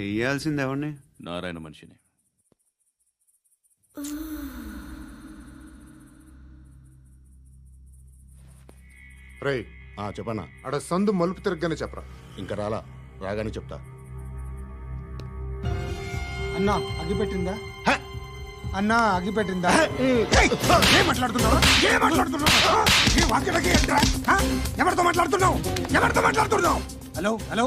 వేయాల్సింది ఎవరిని? నారాయణ మనిషిని. రే ఆ చెప్పన్నా ఆడ సందు మలుపు తిరగగానే చెప్పరా. ఇంకా రాలా? రాగానే చెప్తా. అన్నా అగ్గి పెట్టిందా అన్నా అగ్గి పెట్టిందా ఏం మాట్లాడుతున్నావు? ఏం మాట్లాడుతున్నావు? ఎవరితో మాట్లాడుతున్నావు? ఎవరితో మాట్లాడుతున్నావు? Hello hello?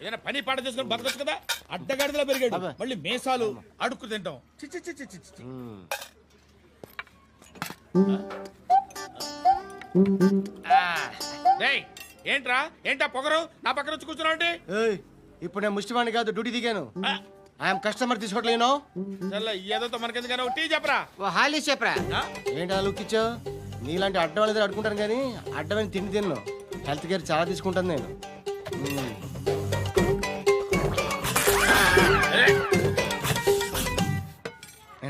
ఏదైనా పని పాట చేసుకుని బతకొచ్చు కదా? అడ్డగాడిదలా పెరిగాడు. మళ్ళీ మేసాలు అడుక్కు తింటాం. చి, చి, చి, చి, చి, చి. రేయ్, ఏంట్రా? ఏంటా పొగరు? నా పక్కన వచ్చి కూర్చున్నావు ఏయ్, ఇప్పుడు నేను ముష్టివాణి కాదు డ్యూటీ దిగాను. ఐఎమ్ కస్టమర్ తీసుకోవట్లేను ఏదో మనకెందుకైనా టీ చెప్పరా? ఓ హాలీస్ చెప్పరా? ఏంటి అలా లుక్ ఇచ్చావు? నీలాంటి అడ్డం వాళ్ళ అడుకుంటాను కానీ అడ్డమైన తిండి తిన్ను. హెల్త్ కేర్ చాలా తీసుకుంటాను నేను.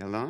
ఎలా